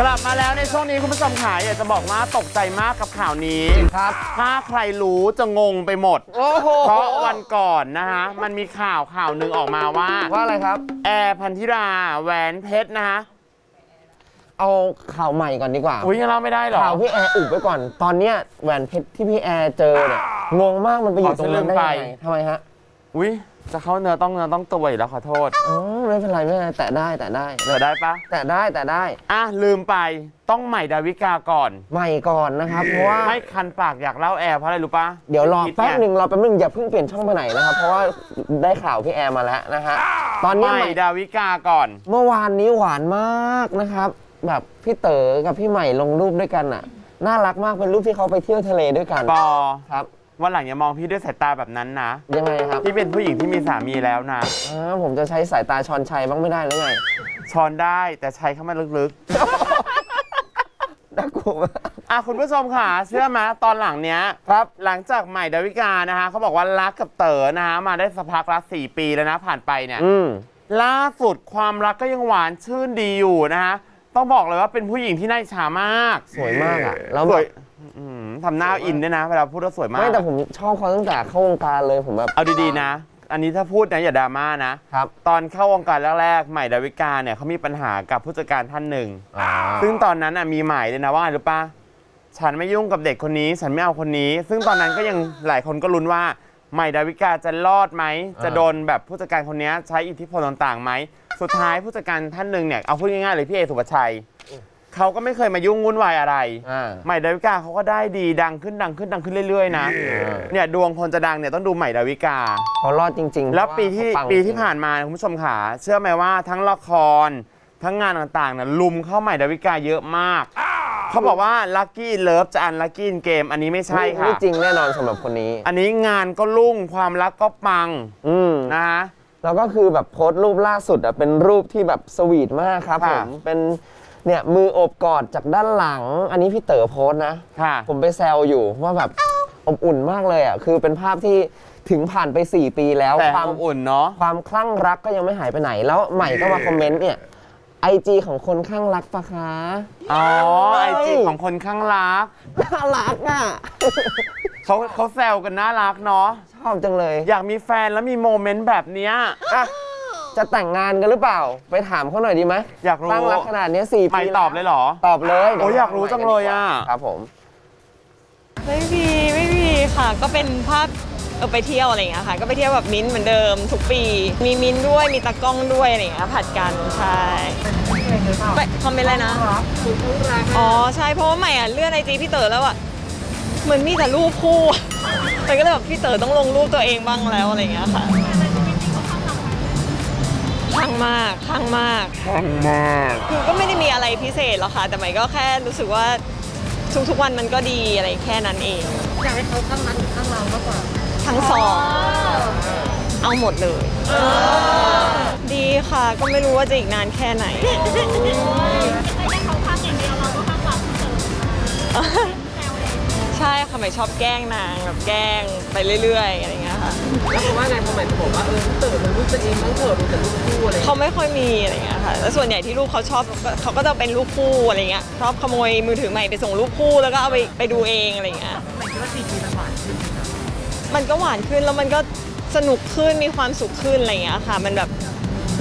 กลับมาแล้วในช่วงนี้คุณผู้ชมขาอยากจะบอกว่าตกใจมากกับข่าวนี้ ครับ ถ้าใครรู้จะงงไปหมด โอ้โหเพราะวันก่อนนะฮะ มันมีข่าวข่าวหนึ่งออกมาว่า ว่าอะไรครับ แอร์พันธิราแหวนเพชรนะฮะเอาข่าวใหม่ก่อนดีกว่า อุ้ยยังเล่าไม่ได้เหรอข่าวพี่แอร์อุบไว้ก่อน ตอนเนี้ยแหวนเพชรที่พี่แอร์เจอเนี่ยงงมากมันไปอยู่ตรงนั้นได้ยังไงทำไมฮะ อุ้ยจะเข้าเนื้อต้องเนื้อต้องตัวอีกแล้วขอโทษอ๋อไม่เป็นไรไม่เป็นไรแต่ได้แต่ได้เหลือได้ปะแต่ได้แต่ได้ อะลืมไปต้องใหม่ดาวิกาก่อน ใหม่ก่อนนะครับเพราะว่าไม่คันปากอยากเล่าแอร์เพราะอะไรรู้ปะเดี๋ยวรอคิแป๊บเยหนึ่งรอแป๊บหนึ่งอย่าเพิ่งเปลี่ยนช่องไปไหนนะครับ เพราะว่าได้ข่าวพี่แอร์มาแล้วนะฮะตอนใหเนี้ยม่ใหม่ดาวิกาก่อน เมื่อวานนี้หวานมากนะครับ แบบพี่เต๋อกับพี่ใหม่ลงรูปด้วยกันอะ น่ารักมากเป็นรูปที่เขาไปเที่ยวทะเลด้วยกันปอครับ วันหลังอย่ามองพี่ด้วยสายตาแบบนั้นนะ ยังไงครับพี่เป็นผู้หญิงที่มีสามีแล้วนะอ่าผมจะใช้สายตาชอนชัยบ้างไม่ได้หรือไงช้อนได้แต่ใช้เข้ามาลึกน่ากลัวมากๆ อะคุณผู้ชมค่ะ เชื่อไหมตอนหลังเนี้ย ครับ หลังจากใหม่ดาวิกานะคะเขาบอกว่ารักกับเต๋อนะคะมาได้สักพักละสี่ปีแล้วนะ ผ่านไปเนี่ย อืม ล่าสุดความรักก็ยังหวานชื่นดีอยู่นะคะต้องบอกเลยว่าเป็นผู้หญิงที่น่าอิจฉามากสวยมากอะแล้วสแบวยบ อืมทำหน้าอินด้วยนะ เวลาพูดว่าสวยมาก ไม่แต่ผมชอบเขาตั้งแต่เข้าวงการเลยผมแบบ เอาดีๆนะ อันนี้ถ้าพูดนะอย่าดราม่านะ ครับตอนเข้าวงการแรกๆ ใหม่ดาวิกาเนี่ยเขามีปัญหากับผู้จัดการท่านหนึ่งอ่าซึ่งตอนนั้นน่ะมีหมายเลยนะว่าไงรู้ปะฉันไม่ยุ่งกับเด็กคนนี้ ฉันไม่เอาคนนี้ ซึ่งตอนนั้นก็ยังหลายคนก็ลุ้นว่า ใหม่ดาวิกาจะรอดไหม จะโดนแบบผู้จัดการคนนี้ใช้อิทธิพลต่างๆไหม สุดท้ายผู้จัดการท่านหนึ่งเนี่ยเอาพูดง่ายๆเลยพี่เอสุปชัย เขาก็ไม่เคยมายุ่งวุ่นวายอะไร อ่า ใหม่ดาวิกาเขาก็ได้ดีดังขึ้นดังขึ้นดังขึ้นเรื่อยๆนะ เนี่ยดวงคนจะดังเนี่ยต้องดูใหม่ดาวิกา เขารอดจริงๆแล้วเพราะาปีที่เขางปีที่จริงผ่านมาคุณผู้ชมขาเชื่อไหมว่าทั้งละครทั้งงานต่างๆเนี่ยลุมเข้าใหม่ดาวิกาเยอะมาก เขาบอกว่าลัคกี้เลิฟจะอันลัคกี้เกมอันนี้ไม่ใช่ไม่ค่ะ ไม่จริงแน่นอนสำหรับคนนี้ อันนี้งานก็รุ่งความรักก็ปังอืม นะฮะ แล้วก็คือแบบโพสต์รูปล่าสุดอะเป็นรูปที่แบบสวีทมากครับผค่ะ ม เป็น เนี่ยมือโอบกอดจากด้านหลัง อันนี้พี่เต๋อโพสต์นะ ค่ะ ผมไปแซวอยู่ว่าแบบอบอุ่นมากเลยอะคือเป็นภาพที่ถึงผ่านไป 4 ปีแล้วแต่ความอบอุ่นเนาะ ความคลั่งรักก็ยังไม่หายไปไหน แล้วใหม่ก็มาคอมเมนต์เนี่ยไอจีของคนคลั่งรักปะคะ อ๋อเฮ้ไอยจีของคนข้างรัก น่ารักอะ เขาเขาแซวกันน่ารักเนาะ ชอบจังเลย อยากมีแฟนแล้วมีโมเมนต์แบบเนี้ยอะ จะแต่งงานกันหรือเปล่า ไปถามเขาหน่อยดีไหมอยากรู้คลั่งรักขนาดเนี้ยสี่ไม่ปีตอบเลยเหรอ ตอบเลยโอ้ยอยากรู้จังเลยอะ ครับผม ไม่มีไม่มีค่ะ ก็เป็นภาพเออไปเที่ยวอะไรอย่างเงี้ยค่ะ ก็ไปเที่ยวแบบมิ้นท์เหมือนเดิมทุกปี มีมิ้นท์ด้วยมีตากล้องด้วยอะไรอย่างเงี้ยผัดกันใช่ไปคอมเมนต์อะไรนะอ๋อใช่เพราะว่าใหม่อะเลื่อนไอจีพี่เต๋อแล้วอะเหมือนมีแต่รูปคู่แต่ก็เลยแบบพี่เต๋อต้องลงรูปตัวเองบ้างแล้วอะไรอย่างเงี้ยค่ะ คลั่งมากคลั่งมากข้างมากคือก็ไม่ได้มีอะไรพิเศษหรอกค่ะ แต่ใหม่ก็แค่รู้สึกว่าทุกๆวันมันก็ดีอะไรแค่นั้นเองอยากให้เขาข้างนั้นหรือข้างเรามากกว่าทั้งสองเอาหมดเลย ดีค่ะก็ไม่รู้ว่าจะอีกนานแค่ไหนใช่ค่ะใหม่ชอบแกล้งนางแบบแกล้งไปเรื่อยๆอะไรอย่างเงี้ย ค่ะ แล้วเขาว่าไงพอใหม่บอกว่าเออเต๋อมันรูปตัวเองมันเถอะดูแต่รูปคู่อะไรอย่างเงี้ยเขาไม่ค่อยมีอะไรอย่างเงี้ยค่ะ แล้วส่วนใหญ่ที่ลูกเขาชอบก็เขาก็จะเป็นลูกคู่อะไรเงี้ย ชอบขโมยมือถือใหม่ไปส่งลูกคู่แล้วก็เอาไปไปดูเองอะไรเงี้ยใหม่คิดว่าสี่ปีมันหวานขึ้นไหมคะมันก็หวานขึ้นแล้วมันก็สนุกขึ้นมีความสุขขึ้นอะไรอย่างเงี้ยค่ะ มันแบบ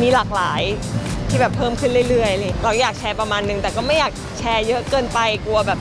มีหลากหลายที่แบบเพิ่มขึ้นเรื่อยๆเลยเราอยากแชร์ประมาณนึงแต่ก็ไม่อยากแชร์เยอะเกินไปกลัวแบบ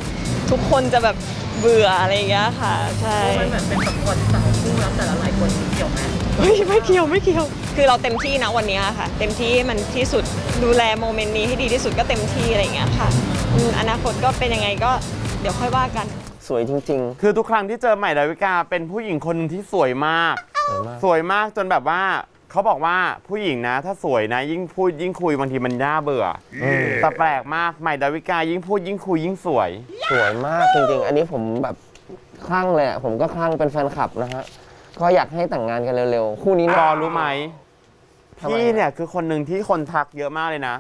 ทุกคนจะแบบ เบื่ออะไรอย่างเงี้ยค่ะ ใช่มันเหมือนเป็นแบบประวัติศาสตร์ของคู่รักแต่ละหลายคนเกี่ยวไหมเฮ้ยไม่เกี่ยวไม่เกี่ยว คือเราเต็มที่นะวันเนี้ยค่ะ เต็มที่ให้มันที่สุดดูแลโมเมนต์นี้ให้ดีที่สุดก็เต็มที่อะไรอย่างเงี้ยค่ะอืมอนาคตก็เป็นยังไงก็เดี๋ยวค่อยว่ากัน สวยจริงคือทุกครั้งที่เจอใหม่ดาวิกาเป็นผู้หญิงคนหนึ่งที่สวยมากๆสวยมาก สวยมากจนแบบว่า เขาบอกว่าผู้หญิงนะ ถ้าสวยนะ ยิ่งพูดยิ่งคุยบางทีมันน่าเบื่ออแต่แปลกมากใหม่ดาวิกายิ่งพูดยิ่งคุยยิ่งสวย สวยมากจริงๆ อันนี้ผมแบบคลั่งเลยอะผมก็คลั่งเป็นแฟนคลับนะฮะ ก็อยากให้แต่งงานกันเร็วๆ คู่นี้รน่าอรู้ไหมทำไม พี่เนี่ยคือคนหนึ่งที่คนทักเยอะมากเลยนะ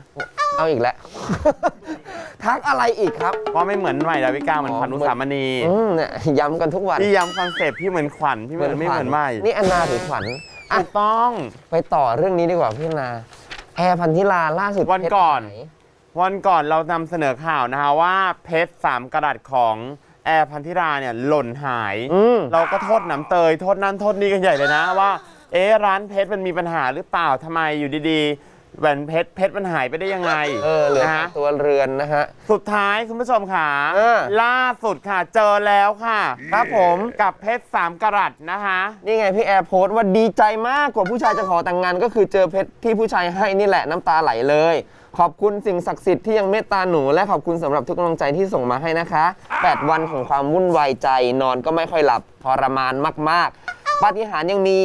เอาอีกแล้ว ทักอะไรอีกครับ เพราะไม่เหมือนใหม่ดาวิกาเหมือนอ๋อขวัญอุสามณีอืมเนี่ยย้ำกันทุกวันพี่ย้ำคอนเซปต์พี่เหมือนขวัญพี่เหมือนไม่เหมือนใหม่ นี่อนนาหรือขวัญอะ ถูกต้อง ไปต่อเรื่องนี้ดีกว่าพี่นาแอร์พันธิลาล่าสุดวันก่อน เพชรหายวันก่อนเรานำเสนอข่าวนะคะว่าเพชรสามกระดัดของแอร์พันธิราเนี่ยหล่นหาย อืม เราก็โทษหน้ำเตย โทษนั่นโทษนี่กันใหญ่เลยนะว่า เอ๊ะร้านเพชรมันมีปัญหาหรือเปล่าทำไมอยู่ดีๆ แหวนเพชรเพชรมันหายไปได้ยังไงเออเหลือนะแต่ฮะตัวเรือนนะฮะ สุดท้ายคุณผู้ชมค่ะเออ ล่าสุดค่ะ เจอแล้วค่ะ ครับผมกับเพชรสามกรัตนะคะ นี่ไงพี่แอร์โพสต์ว่าดีใจมากกว่าผู้ชายจะขอแต่งงาน ก็คือเจอเพชรที่ผู้ชายให้นี่แหละน้ำตาไหลเลย ขอบคุณสิ่งศักดิ์สิทธิ์ที่ยังเมตตาหนูและขอบคุณสำหรับทุกกำลังใจที่ส่งมาให้นะคะ 8 วันของความวุ่นวายใจนอนก็ไม่ค่อยหลับทรมานมาก ๆ ปาฏิหาริย์ยังมี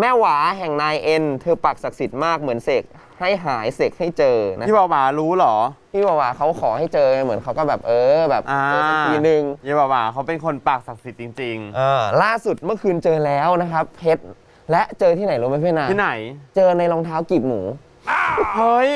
แม่หวาแห่งนายเอ็น เธอปักศักดิ์สิทธิ์มากเหมือนเสก ให้หายเสกให้เจอนะพี่บ่าวหมารู้เหรอ พี่วาวาเขาขอให้เจอเหมือนเขาก็แบบเออแบบอ่าเจอสักทีนึง ยี่บ่าวหมาเขาเป็นคนปากศักดิ์สิทธิ์จริง เออล่าสุดเมื่อคืนเจอแล้วนะครับ เพชรและเจอที่ไหนรู้ไหมพี่นาๆ ที่ไหน เจอในรองเท้ากีบหมูเฮ้ย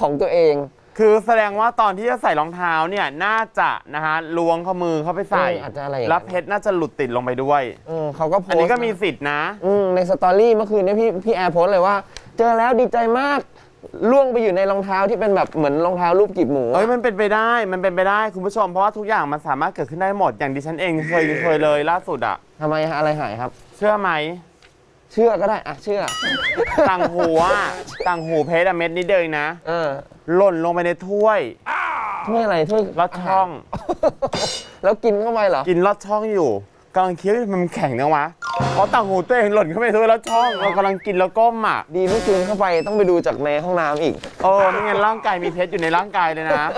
ของตัวเอง คือแสดงว่าตอนที่จะใส่รองเท้าเนี่ยน่าจะนะฮะล้วงข้อมือเข้าไปใส่เอออาจจะอะไรอย่างนั้น แล้วเพชรน่าจะหลุดติดลงไปด้วย เออเขาก็โพสอันต์นี้ก็มีสิทธินะ อืมในสตอรี่เมื่อคืนเนี้พี่พี่แอร์โพสต์เลยว่า เจอแล้วดีใจมากล่วงไปอยู่ในรองเท้าที่เป็นแบบเหมือนรองเท้ารูปกีบหมูอะ เอ้ยมันเป็นไปได้มันเป็นไปได้คุณผู้ชม เพราะว่าทุกอย่างมันสามารถเกิดขึ้นได้หมดอย่างดิฉันเองเคยเคยเลยล่าสุดอะทำไมฮะอะไรหายครับ เชื่อไหม เชื่อก็ได้อะเชื่อ ต่างหูอะต่างหูเพชรอะเม็ดนิดเดียวเองนะ เออหล่นลงไปในถ้วยถ้วยอะไรถ้วยลอดช่อง แล้วกินเข้าไปเหรอกินลอดช่องอยู่ กำลังเคี้ยวอยู่มันแข็งนะวะเพราะต่างหูตัวเองหล่นเข้าไปในถ้วยลอดช่องเรากำลังกินแล้วก้มอะดีไม่กินเข้าไปต้องไปดูจากในห้องน้ำอีก เออไม่งั้นร่างกายมีเพชรอยู่ในร่างกายเลยนะ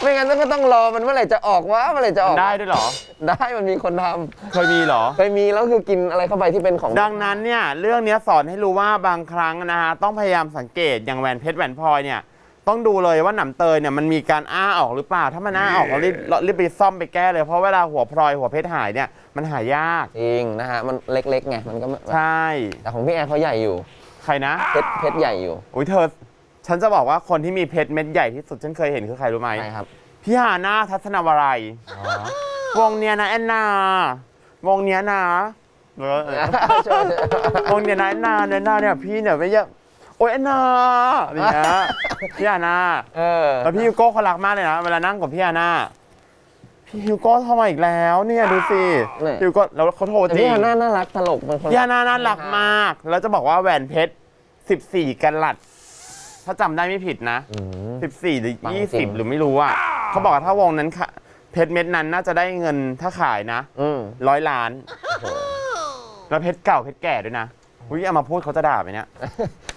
ไม่งั้นก็ต้องรอมันเมื่อไหร่จะออกวะเมื่อไหร่จะออกได้ด้วยเหรอ ได้มันมีคนทำเคยมีเหรอ เคยมีแล้วคือกินอะไรเข้าไปที่เป็นของดังนั้นเนี่ยเรื่องเนี้ยสอนให้รู้ว่าบางครั้งนะฮะต้องพยายามสังเกตอย่างแหวนเพชรแหวนพลอยเนี่ย ต้องดูเลยว่าหนำเตยเนี่ยมันมีการอ้าออกหรือเปล่า ถ้ามันอ้าออกเรารีบเรารีบไปซ่อมไปแก้เลย เพราะเวลาหัวพลอยหัวเพชรหายเนี่ยมันหายาก จริงนะฮะ มันเล็กๆไง มันก็ไม่ใช่ แต่ของพี่แอร์เขาใหญ่อยู่ ใครนะ เพชรเพชรใหญ่อยู่อุ้ยเธอ ฉันจะบอกว่าคนที่มีเพชรเม็ดใหญ่ที่สุดฉันเคยเห็นคือใครรู้ไหม ใช่ครับ พี่ฮาน่าทัศนวรัยวงเนี้ยนะแอนนา วงเนี้ยนะเออเออวงเนี้ยนะแอนนาแอนนาเนี่ยพี่เนี่ยไม่เยอะโอ้ยแอนนาอะไรอย่างเงี้ยพี่ฮาน่าเออแล้วพี่ฮิวโก้เขารักมากเลยนะ เวลานั่งกับพี่ฮาน่าพี่ฮิวโก้โทรมาอีกแล้วเนี่ยดูสิเนี่ย ฮิวโก้แล้วเขาโทรแต่จริพี่งฮาน่าน่ารักตลกเป็นคนพี่ฮาน่าน่ารักมาก แล้วจะบอกว่าแหวนเพชร 14กันลัดถ้าจำได้ไม่ผิดนะ อืม 14 หรือ ปังจริง 20 หรือไม่รู้อะเขาบอกว่าถ้าวงนั้นค่ะเพชรเม็ดนั้นน่าจะได้เงินถ้าขายนะ อืม ร้อยล้าน แล้วเพชรเก่าเพชรแก่ด้วยนะ อุ้ยเอามาพูดเขาจะด่าไหมเนี่ย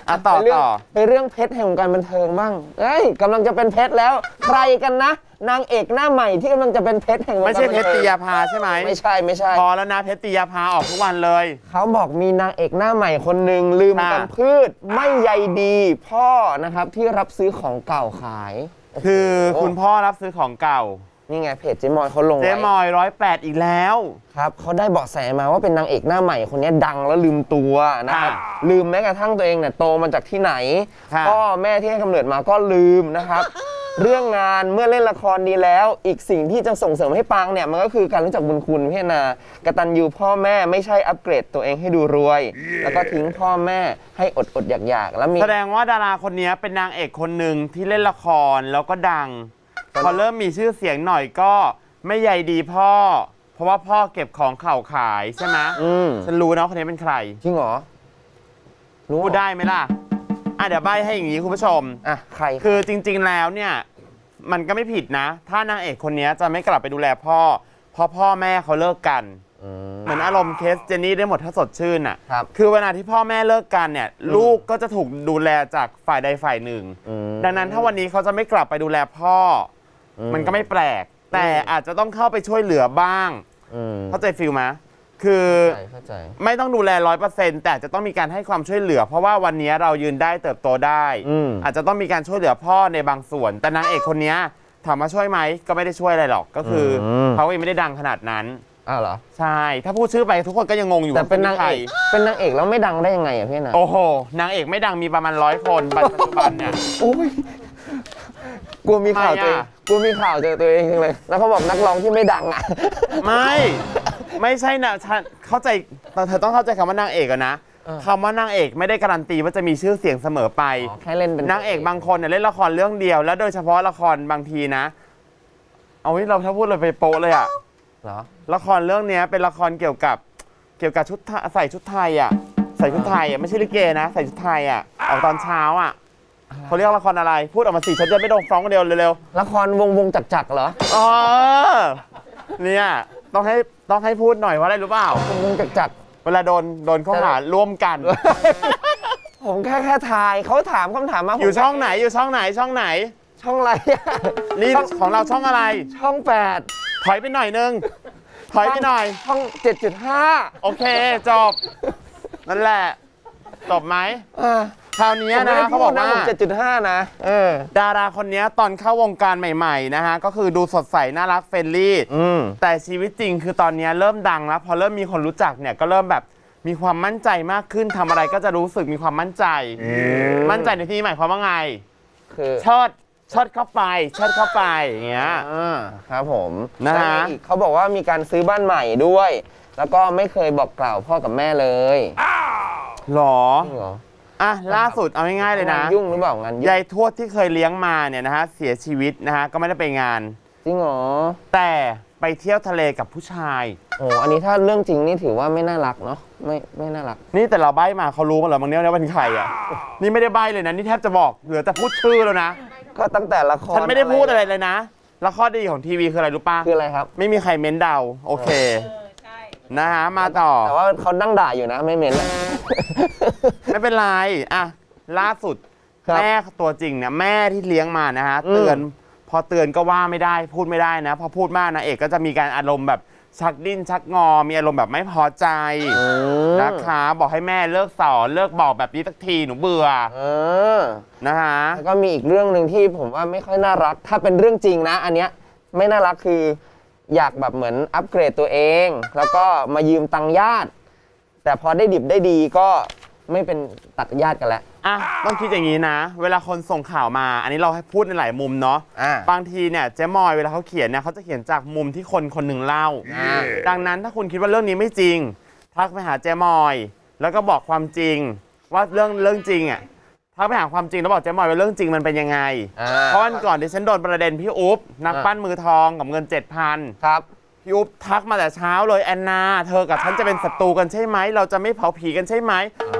อะต่อไปเรื่องต่อ ไปเรื่องเพชรแห่งวงการบันเทิงบ้างเอ้ยกำลังจะเป็นเพชรแล้ว ใครกันนะ นางเอกหน้าใหม่ที่กำลังจะเป็นเพชรแห่งวงการไม่ใช่เพชรบันตีทิงยาพาใช่ไหมไม่ใช่ไม่ใช่ พอแล้วนะเพชรตียาพาออกทุกวันเลย เขาบอกมีนางเอกหน้าใหม่คนหนึ่งลืมค่ะกันพืช ไม่ใยดีพ่อนะครับที่รับซื้อของเก่าขาย คือคุณพ่อรับซื้อของเก่า นี่ไงเพจเจ๊มอยเขาลงเจ๊ไว้มอยร้อยแปดอีกแล้ว ครับเขาได้เบาะแสมาว่าเป็นนางเอกหน้าใหม่คนนี้ดังแล้วลืมตัวนะครับค่ะลืมแม้กระทั่งตัวเองเนี่ยโตมาจากที่ไหนค่ะ พ่อแม่ที่ให้กำเนิดมาก็ลืมนะครับ เรื่องงานเมื่อเล่นละครดีแล้ว อีกสิ่งที่จะส่งเสริมให้ปังเนี่ยมันก็คือการรู้จักบุญคุณพี่นากตัญญูพ่อแม่ไม่ใช่อัปเกรดตัวเองให้ดูรวย แล้วก็ทิ้งพ่อแม่ให้อดอดอยากอยากๆ แล้วมี แสดงว่าดาราคนนี้เป็นนางเอกคนหนึ่งที่เล่นละครแล้วก็ดัง พอเริ่มมีชื่อเสียงหน่อยก็ไม่ใยดีพ่อ เพราะว่าพ่อเก็บของเข่าขายใช่ไหมอืมฉันรู้นะว่าคนนี้เป็นใคร จริงเหรอรู้พูดได้ไหมล่ะ อะเดี๋ยวใบให้อย่างนี้คุณผู้ชม อะใครคือจริงๆแล้วเนี่ย มันก็ไม่ผิดนะ ถ้านางเอกคนนี้จะไม่กลับไปดูแลพ่อ เพราะพ่อแม่เขาเลิกกัน ม เหมือนอารมณ์เคสเจนนี่ได้หมดถ้าสดชื่นอะ ครับคือเวลาที่พ่อแม่เลิกกันเนี่ย ลูกก็จะถูกดูแลจากฝ่ายใดฝ่ายหนึ่ง อืม ดังนั้นถ้าวันนี้เขาจะไม่กลับไปดูแลพ่อ อมมันก็ไม่แปลก แต่อาจจะต้องเข้าไปช่วยเหลือบ้าง อืมเข้าใจฟิลไหมคือเข้าใจเข้าใจ ไม่ต้องดูแลร้อยเปอร์เซ็นต์แต่จะต้องมีการให้ความช่วยเหลือ เพราะว่าวันนี้เรายืนได้เติบโตได้ อืม อาจจะต้องมีการช่วยเหลือพ่อในบางส่วน แต่นางเอกคนนี้ถามว่าช่วยไหมก็ไม่ได้ช่วยอะไรหรอกก็คืออม เขาเองไม่ได้ดังขนาดนั้น อ้าวเหรอ ใช่ ถ้าพูดชื่อไปทุกคนก็ยังงงอยู่แต่เป็นนางว่คเอกเป็นนางเอกแล้วไม่ดังได้ยังไงอะพี่นะโอ้โหนางเอกไม่ดังมีประมาณร้อยคนปัจจุบันเนี่ย โอ้ย กลัวมีข่าวทำไมตัวเองอะกลัวมีข่าวเจอตัวเองจังเลย แล้วเขาบอกนักร้องที่ไม่ดังอะ ไม่ ไม่ใช่นะฉันเข้าใจเธอต้องเข้าใจคำว่านางเอกอะนะเออ คำว่านางเอกไม่ได้การันตีว่าจะมีชื่อเสียงเสมอไปอ๋อแค่เล่นเป็น นางเอกบางคนเนี่ยเล่นละครเรื่องเดียว แล้วโดยเฉพาะละครบางทีนะ เอาไว้เราถ้าพูดเลยไปโปะเลยอะเหรอ ละครเรื่องเนี้ยเป็นละครเกี่ยวกับเกี่ยวกับชุดไทใส่ชุดไทยอะใส่ชุดไทยอะไม่ใช่ลิเกนะ ใส่ชุดไทยอะออกตอนเช้าอะ เขาเรียกละครอะไร พูดออกมาสิฉันจะไม่โดนฟ้องคนเดียวเร็วละครวงวงจักรจักรเหรอๆอ๋อเนี่ยต้องให้ต้องให้พูดหน่อยว่าอะไรรู้เปล่า วงวงจักรจักร เวลาโดนโดนข้อหาร่วมกัน ผมแค่แค่ทายเขาถามคำถามมาอยู่ช่องไหนอยู่ช่องไหนช่องไหน ช่องอะไรอะนี่ช่องของเราช่องอะไร ช่องแปดถอยไปหน่อยนึง ถอยไปหน่อย ช่องเจ็ดจุดห้าโอเคจบ นั่นแหละจบไหม อ่า คราวนี้นะเขาบอกว่า เจ็ดจุดห้านะ เออ ดาราคนนี้ตอนเข้าวงการใหม่ๆนะฮะ ก็คือดูสดใส น่ารักเฟรนลี่ อืม แต่ชีวิตจริงคือตอนนี้เริ่มดังแล้ว พอเริ่มมีคนรู้จักเนี่ยก็เริ่มแบบมีความมั่นใจมากขึ้นทำอะไรก็จะรู้สึกมีความมั่นใจ มั่นใจในที่นี้หมายความว่าไงคือเชิดเชิดเข้าไปเชิดเข้าไปอย่างเงี้ย อ่าครับผมนะฮะ แล้วอีกเขาบอกว่ามีการซื้อบ้านใหม่ด้วย แล้วก็ไม่เคยบอกกล่าวพ่อกับแม่เลยหรอ จริงเหรอ อะล่าสุดเอาง่ายๆเลยนะงานยุ่งหรือเปล่างานยุ่งยายทวดที่เคยเลี้ยงมาเนี่ยนะฮะเสียชีวิตนะฮะก็ไม่ได้ไปงาน จริงเหรอแต่ไปเที่ยวทะเลกับผู้ชาย โอ้อันนี้ถ้าเรื่องจริงนี่ถือว่าไม่น่ารักเนาะไม่ไม่น่ารัก นี่แต่เราใบ้มาเขารู้หมดแล้วบางเนี้ยว่าเป็นใครอะนี่ไม่ได้ใบ้เลยนะนี่แทบจะบอกเหลือแต่พูดชื่อแล้วนะก็ตั้งแต่ละครฉันไม่ได้พูดอะไรเลยนะแล้วข้อดีของทีวีคืออะไรรู้ป่ะคืออะไรครับ ไม่มีใครเม้นเดาโอเค นะฮะมาต่อ แต่ว่าเขานั่งด่าอยู่นะไม่เม้นอะไม่เป็นไรอะล่าสุดครับแม่ตัวจริงเนี่ยแม่ที่เลี้ยงมานะฮะอืม เตือนพอเตือนก็ว่าไม่ได้พูดไม่ได้นะ พอพูดมากนะเอกก็จะมีการอารมณ์แบบชักดิ้นชักงอ มีอารมณ์แบบไม่พอใจอืมนะคะบอกให้แม่เลิกสอนเลิกบอกแบบนี้สักทีหนูเบื่อเออนะคะแล้วก็มีอีกเรื่องหนึ่งที่ผมว่าไม่ค่อยน่ารัก ถ้าเป็นเรื่องจริงนะ อันเนี้ยไม่น่ารักคือ อยากแบบเหมือนอัปเกรดตัวเอง แล้วก็มายืมตังค์ญาติ แต่พอได้ดิบได้ดีก็ไม่เป็นตัดญาติกันแล้ว อะต้องคิดอย่างนี้นะ เวลาคนส่งข่าวมา อันนี้เราให้พูดในหลายมุมเนาะอ่าบางทีเนี่ยเจ๊มอยเวลาเขาเขียนเนี่ยเขาจะเขียนจากมุมที่คนคนหนึ่งเล่า อ่า ดังนั้นถ้าคุณคิดว่าเรื่องนี้ไม่จริง ทักไปหาเจ๊มอย แล้วก็บอกความจริง ว่าเรื่องเรื่องจริงอะ ทักไปหาความจริงแล้วบอกเจ๊มอยว่าเรื่องจริงมันเป็นยังไง อ่าเพราะวันก่อนที่ฉันโดนประเด็นพี่อุ๊บนักอ่าปั้นมือทองกับเงิน 7,000 ครับ พี่อุ๊บทักมาแต่เช้าเลยแอนนา เธอกับฉันจะเป็นศัตรูกันใช่ไหม เราจะไม่เผาผีกันใช่ไหม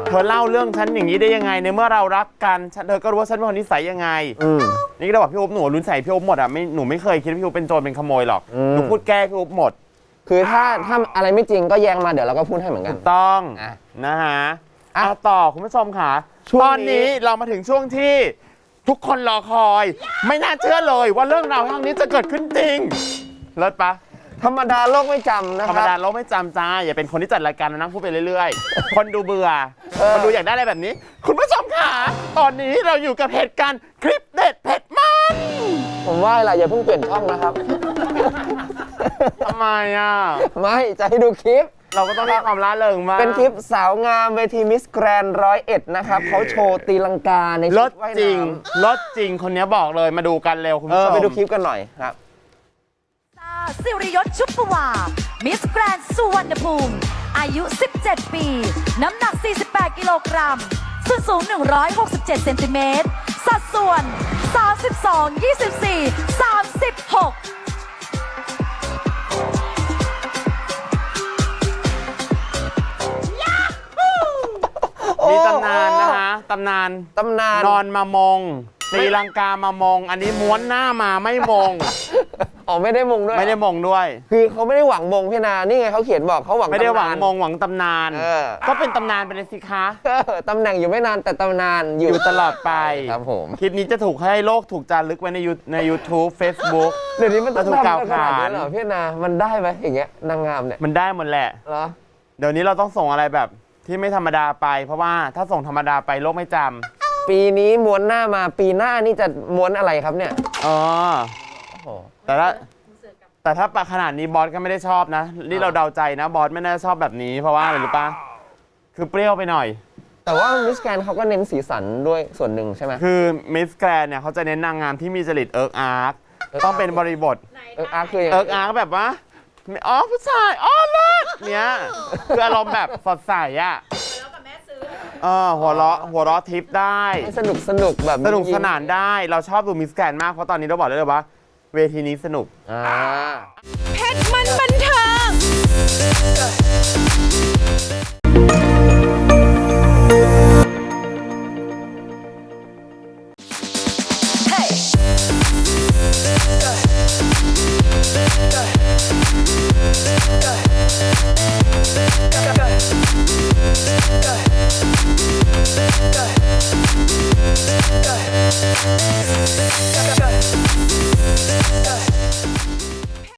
เธอเล่าเรื่องฉันอย่างนี้ได้ยังไงในเมื่อเรารักกันฉันเธอก็รู้ว่าฉันเป็นคนนิสัยยังไง อืม นี่ก็เลยบอกพี่อุ๊บหนูรุนใส่พี่อุ๊บหมดอะไม่หนูไม่เคยคิดว่าพี่อุ๊บเป็นโจรเป็นขโมยหรอกอืม หนูพูดแก้พี่อุ๊บหมดคือถ้าถ้าอะไรไม่จริงก็แย้งมาเดี๋ยวเราก็พูดให้เหมือนกัถูนกต้องอะ นะฮะ อะเอาต่อคุณผู้ชมค่ะ ช่วงตอนนี้นี้เรามาถึงช่วงที่ทุกคนรอคอย ไม่น่าเชื่อเลยว่าเรื่องราวครั้งนี้จะเกิดขึ้นจริง เลิศปะ ธรรมดาโลกไม่จำนะธรครมรับดาเราไม่จำจ้าอย่าเป็นคนที่จัดรายการแล้วนั่งพูดไปเรื่อยๆ คนดูเบื่อ เออ คนดูอยากได้อะไรแบบนี้ คุณผู้ชมค่ะ ตอนนี้เราอยู่กับเหตุการณ์คลิปเด็ดเผ็ดมันผมว่าอะไรอย่าเพิ่งเปลี่ยนช่องนะครับ ทำไมอะ ไม่จะให้ดูคลิป เราก็ต้องมีความล่าเริงมาก เป็นคลิปสาวงามเวทีมิสแกรนร้อยเอ็ดนะครับเขาโชว์ตีลังกาในรชุถดว่ายจริงน้ำรถจริงคนนี้บอกเลยมาดูกันเร็วคุณเอผู้อชม ไปดูคลิปกันหน่อยครับ สิริยศชุบปวามิสแกรนสุวรรณภูมิ อายุ 17 ปี น้ำหนัก 48 กิโลกรัมส่วนสูง 167 เซนติเมตร สัดส่วน 32 24 36 มีตำนานนะคะตำนานตำนาน นอนมามงตีลังกามามงอันนี้ม้วนหน้ามาไม่มงอ๋อไม่ได้มงด้วยไม่ได้มงด้วย คือเขาไม่ได้หวังมงพี่นา นี่ไงเขาเขียนบอกเขาหวังไม่ได้หวังตำนานมงหวังตำนาน เออ ก็เป็นตำนานไปเลยสิคะ เออตำแหน่งอยู่ไม่นานแต่ตำนานออยู่ยู่ตลอดไปครับผม คลิปนี้จะถูกให้โลกถูกจารึกไว้ในยูใน YouTube Facebook เดี๋ยวนี้มันต้องถูกกล่าวทำกันขนาดขาน นี้เหรอพี่นา มันได้ไหมอย่างเงี้ยนางงามเนี่ยมันได้หมดแหละ เหรอ เดี๋ยวนี้เราต้องส่งอะไรแบบ ที่ไม่ธรรมดาไป เพราะว่าถ้าส่งธรรมดาไปโลกไม่จำปีนี้ม้วนหน้ามาปีหน้านี่จะม้วนอะไรครับเนี่ยอ๋อโอ้โหแต่ถ้าแต่ถ้าปะขนาดนี้บอสก็ไม่ได้ชอบนะ นี่เราเดาใจนะบอสไม่น่าชอบแบบนี้ เพราะว่าอะไรรู้ปะคือเปรี้ยวไปหน่อย แต่ว่ามิสแกรนเขาก็เน้นสีสันด้วยส่วนหนึ่งใช่ไหม คือมิสแกรนเนี่ยเขาจะเน้นนางงามที่มีจริตเอิร์กอาร์กต้องเป็นบริบท เอออาร์คือยังไงเอิร์กอาร์กแบบว่า อ๋อผู้ชายอ๋อเลิศเนี้ยคืออารมณ์แบบสดใสอะเออหัวเราะหัวเราะทิปได้ให้สนุกสนุกแบบสนุกสนานได้เราชอบดูมิสแกรนด์มากเพราะตอนนี้เราบอกได้เลยว่า เวทีนี้สนุกอ่า เพชรมันบันเทิง